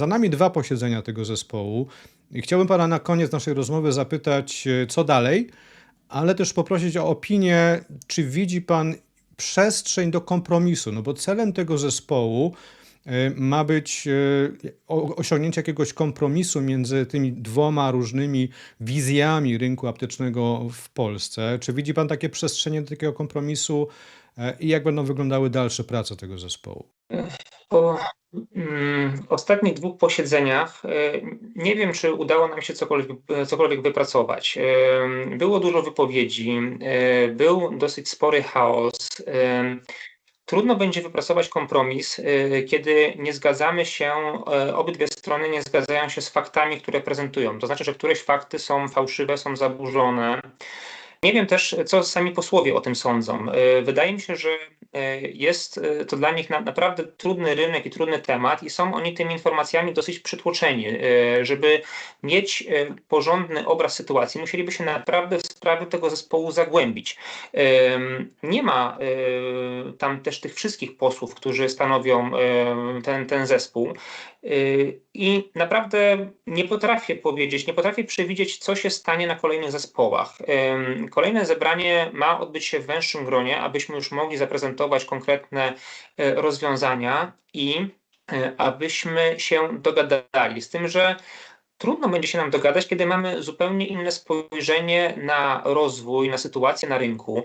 Za nami dwa posiedzenia tego zespołu i chciałbym pana na koniec naszej rozmowy zapytać, e, co dalej, ale też poprosić o opinię, czy widzi pan przestrzeń do kompromisu, no bo celem tego zespołu e, ma być e, osiągnięcie jakiegoś kompromisu między tymi dwoma różnymi wizjami rynku aptecznego w Polsce. Czy widzi pan takie przestrzenie do takiego kompromisu i jak będą wyglądały dalsze prace tego zespołu? Po ostatnich dwóch posiedzeniach e, nie wiem, czy udało nam się cokolwiek, cokolwiek wypracować. E, Było dużo wypowiedzi, e, był dosyć spory chaos. Trudno będzie wypracować kompromis, kiedy nie zgadzamy się, obydwie strony nie zgadzają się z faktami, które prezentują. To znaczy, że któreś fakty są fałszywe, są zaburzone. Nie wiem też, co sami posłowie o tym sądzą. Wydaje mi się, że jest e, to dla nich na, naprawdę trudny rynek i trudny temat i są oni tymi informacjami dosyć przytłoczeni. E, Żeby mieć e, porządny obraz sytuacji, musieliby się naprawdę sprawy tego zespołu zagłębić. Nie ma e, tam też tych wszystkich posłów, którzy stanowią e, ten, ten zespół. Y, I naprawdę nie potrafię powiedzieć, nie potrafię przewidzieć, co się stanie na kolejnych zespołach. Kolejne zebranie ma odbyć się w węższym gronie, abyśmy już mogli zaprezentować konkretne e, rozwiązania i e, abyśmy się dogadali. Z tym, że trudno będzie się nam dogadać, kiedy mamy zupełnie inne spojrzenie na rozwój, na sytuację na rynku.